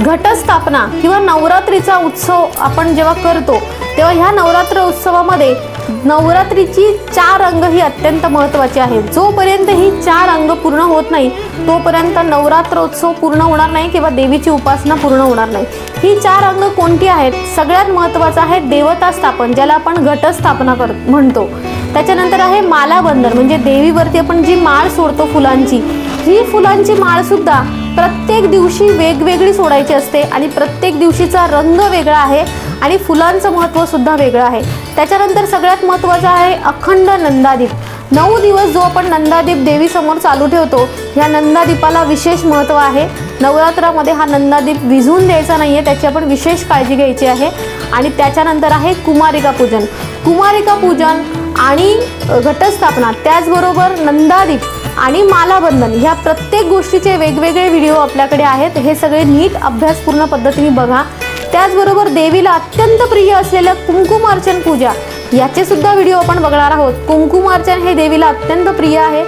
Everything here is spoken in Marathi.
घटस्थापना किंवा नवरात्रीचा उत्सव आपण जेव्हा करतो तेव्हा ह्या नवरात्र उत्सवामध्ये नवरात्रीची चार अंग ही अत्यंत महत्त्वाची आहेत. जोपर्यंत ही चार अंग पूर्ण होत नाही तोपर्यंत नवरात्र उत्सव पूर्ण होणार नाही किंवा देवीची उपासना पूर्ण होणार नाही. ही चार अंग कोणती आहेत? सगळ्यात महत्त्वाचं आहे देवता स्थापन ज्याला आपण घटस्थापना कर म्हणतो. त्याच्यानंतर आहे मालाबंधन म्हणजे देवीवरती आपण जी माळ सोडतो फुलांची ही फुलांची माळसुद्धा प्रत्येक दिवशी वेगवेगळी सोडायची असते आणि प्रत्येक दिवशीचा रंग वेगळा आहे आणि फुलांचं महत्त्वसुद्धा वेगळं आहे. त्याच्यानंतर सगळ्यात महत्त्वाचं आहे अखंड नंदादीप. नऊ दिवस जो आपण नंदादीप देवीसमोर चालू ठेवतो ह्या नंदादीपाला विशेष महत्त्व आहे. नवरात्रामध्ये हा नंदादीप विझून द्यायचा नाही आहे त्याची आपण विशेष काळजी घ्यायची आहे. आणि त्याच्यानंतर आहे कुमारिका पूजन. कुमारिका पूजन आणि घटस्थापना त्याचबरोबर नंदादीप आणि मालाबंधन ह्या प्रत्येक गोष्टीचे वेगवेगळे व्हिडिओ आपल्याकडे आहेत. हे सगळे नीट अभ्यासपूर्ण पद्धतीने बघा. त्याचबरोबर देवीला अत्यंत प्रिय असलेलं कुंकुमार्चन पूजा याचे सुद्धा व्हिडिओ आपण बघणार आहोत. कुंकुमार्चन हे देवीला अत्यंत प्रिय आहे.